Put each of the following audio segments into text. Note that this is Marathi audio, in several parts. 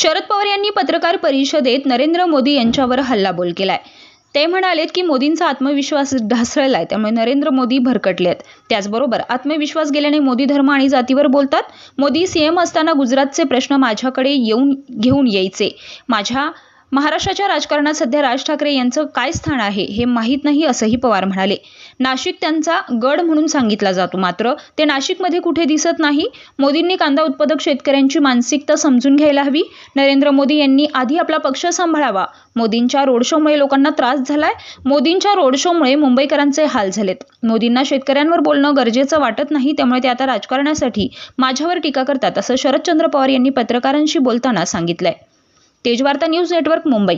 शरद पवार यांनी पत्रकार परिषदेत नरेंद्र मोदी यांच्यावर हल्लाबोल केलाय. ते म्हणालेत की मोदींचा आत्मविश्वास ढासळलाय त्यामुळे नरेंद्र मोदी भरकटले आहेत त्याचबरोबर आत्मविश्वास गेल्याने मोदी धर्म आणि जातीवर बोलतात. मोदी सीएम असताना गुजरातचे प्रश्न माझ्याकडे येऊन घेऊन यायचे. माझ्या महाराष्ट्राच्या राजकारणात सध्या राज ठाकरे यांचं काय स्थान आहे हे माहीत नाही असंही पवार म्हणाले. नाशिक त्यांचा गड म्हणून सांगितला जातो मात्र ते नाशिकमध्ये कुठे दिसत नाही? मोदींनी कांदा उत्पादक शेतकऱ्यांची मानसिकता समजून घ्यायला हवी. नरेंद्र मोदी यांनी आधी आपला पक्ष सांभाळावा. मोदींच्या रोड शोमुळे लोकांना त्रास झालाय. मोदींच्या रोड शोमुळे मुंबईकरांचे हाल झालेत. मोदींना शेतकऱ्यांवर बोलणं गरजेचं वाटत नाही त्यामुळे ते आता राजकारणासाठी माझ्यावर टीका करतात असं शरदचंद्र पवार यांनी पत्रकारांशी बोलताना सांगितलंय. Tejvarta news network Mumbai.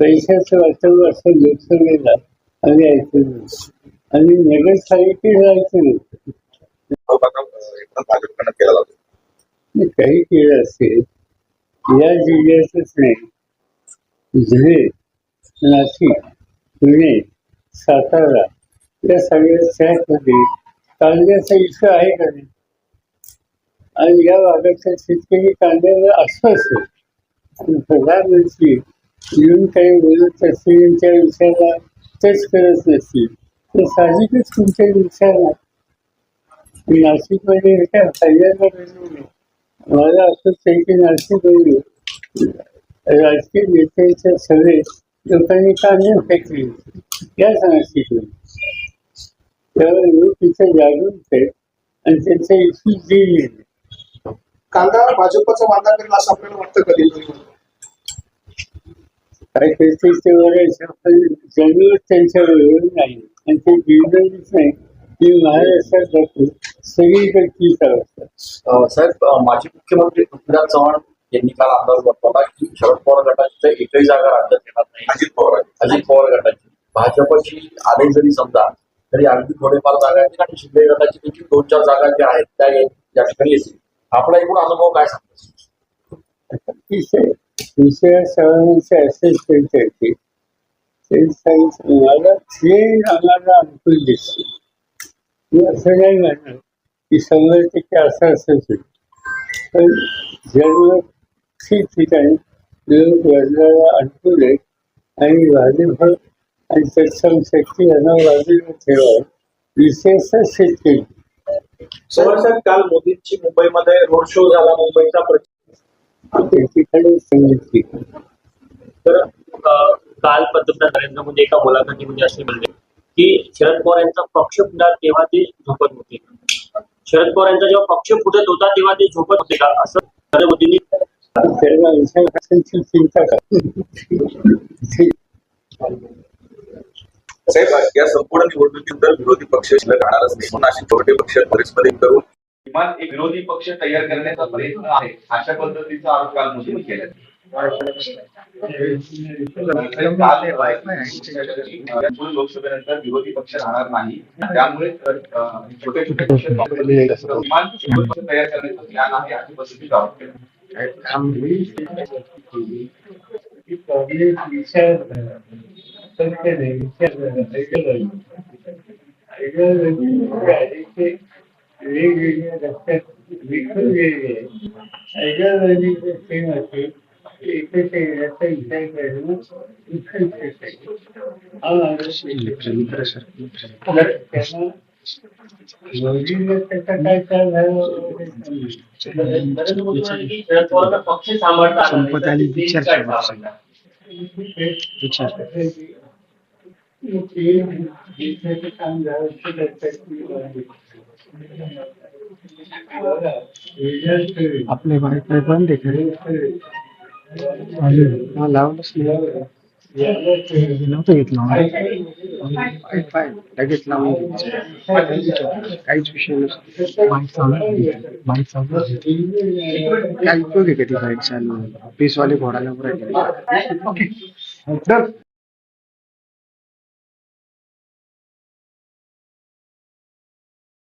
पैशाचं वाटप असं लोकसभेला आणि ऐकून. आणि नगरपालिकेत ऐकलं नाही. काही केलं असेल या जिल्ह्यातच नाही. धुळे नाशिक पुणे सातारा या सगळ्या शहरामध्ये कांद्याचं इश्यू आहे का नाही? आणि या भागातल्या शेतकरी कांद्याला अस्वस्थ आणि प्रधानमंत्री येऊन काही बोलत असतील त्या विषयाला टच करत नसतील तर साहजिकच तुमच्या विषयाला. नाशिकमध्ये हे काय पहिल्यांदा बनवू मला असं आहे की नाशिकमध्ये राजकीय नेत्यांच्या सभेत लोकांनी कांदे फेकले. याच नाशिकमध्ये. त्यावर लोक तिथे आहेत आणि त्यांचा इश्यू दिले कांदा भाजपचा वादा करेल असं आपल्याला वाटतं कधी? काय करते ते बघायचं पण जमीन त्यांच्या बरोबर नाही. आणि ते नाही. ती महाराष्ट्रात जातो सगळीकडे तीच अवस्था अ, साहेब अ, माजी मुख्यमंत्री पृथ्वीराज चव्हाण यांनी काल अंदाज वर्तवला की शरद पवार गटाची तर एकही जागा राज्यात येणार नाही. अजित पवार. अजित पवार गटाची. भाजपची आले जरी समजा तरी अगदी थोडेफार जागा येतील आणि शिंदे गटाची देखील दोन चार जागा ज्या आहेत त्या या ठिकाणी येतील. आपला एकूण अनुभव काय सांगतो? अतिशय दुसऱ्या सवालांचे असेसमेंट करते ते सांगितलं मला ते आम्हाला अनुकूल दिसते मी असं नाही म्हणणार की शंभर टक्के असं असंच होईल पण जर ठिकठिकाणी लोक बदलायला अनुकूल आहेत आणि भाजप आणि तत्सम शक्ती यांना बाजूला ठेवावं विशेषतः शेतकरी पवार साहेब काल मोदींची मुंबईमध्ये रोड शो झाला मुंबईचा ठिकाणी सांगितली तर काल पंतप्रधान नरेंद्र मोदी एका मुलाखतीमध्ये असे म्हणले की शरद पवार यांचा पक्ष फुटला तेव्हा ते झोपत होते. शरद पवार यांचा जेव्हा पक्ष फुटत होता तेव्हा ते झोपत होते का? असं नरेंद्र मोदींनी चिंता का? साहेब या संपूर्ण निवडणुकीनंतर विरोधी पक्ष शिल्लक राहणारच नाही म्हणून अशी छोटे पक्ष काँग्रेसमध्ये करून किमान एक विरोधी पक्ष तयार करण्याचा प्रयत्न आहे अशा पद्धतीचा आरोप काल मोदींनी केला. लोकसभेनंतर विरोधी पक्ष राहणार नाही त्यामुळे अं, छोटे छोटे पक्ष काँग्रेसमध्ये किमान विरोधी पक्ष तयार करण्याचं प्लॅन आहे अशा पद्धतीचा आरोप केला काँग्रेस विचार सत्य वेगवेगळ्या रस्त्यात विखूर गेलेले आयडिओलॉजीचे सेम असेल एकच याचा विचार करणं हा माझा त्यांना मोदींनी त्याचा काय काय ते देश काय सांभाळणार? काम आपले वाईफाय बंद आहे खरे. हा लावलंच नाही. नव्हतं घेतलं लगेच लावून. काहीच विषय नसतो. बाईक चालू बाईक चालू काय उपयोग आहे कधी बाईक चालू पीसवाले घोडाला पुरा